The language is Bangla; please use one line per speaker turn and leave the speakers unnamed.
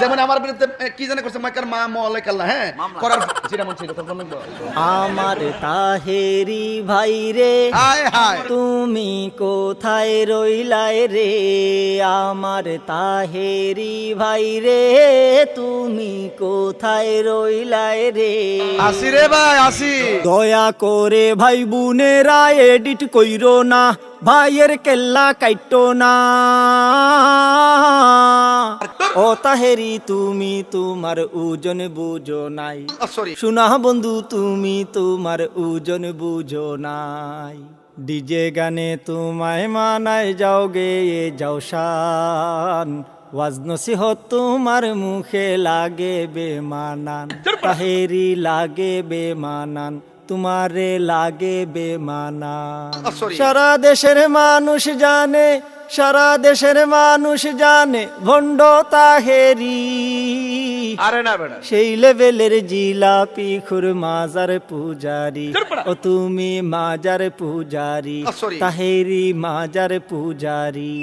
যেমন আমার বিরুদ্ধে কি জানে করছে? মাকার মা মলে কাল্লা হ্যাঁ করার যেটা মন ছিল তখন বলব।
আমার তাহেরি ভাই রে
হায় হায়।
তুমি কোথায় রইলায় রে? আমার তাহেরি ভাই রে তুমি কোথায় রইলায় রে?
আসি রে ভাই আসি।
দয়া করে ভাই বোনেরা এডিট কইরো না ভাইয়ের কেল্লা কাইটো না। ও তাহেরি তুমি তোমার ওজন বুঝো নাই।
সরি
শোনা বন্ধু তুমি তোমার ওজন বুঝো নাই। ডিজে গানে তোমায় মানায় যাও গে যাও শান। ওয়াজ নসিহত তোমার মুখে লাগে বেমানান। তাহেরি লাগে বেমানান তোমারে লাগে বেমানান।
Sorry.
সারা দেশের মানুষ জানে সারা দেশের মানুষ জানে ভণ্ড তাহেরি।
আরে না বেটা
সেই লেভেলের জিলাপি খুর মাজার পূজারি। ও তুমি মাজার পূজারি তাহেরি মাজার পূজারি।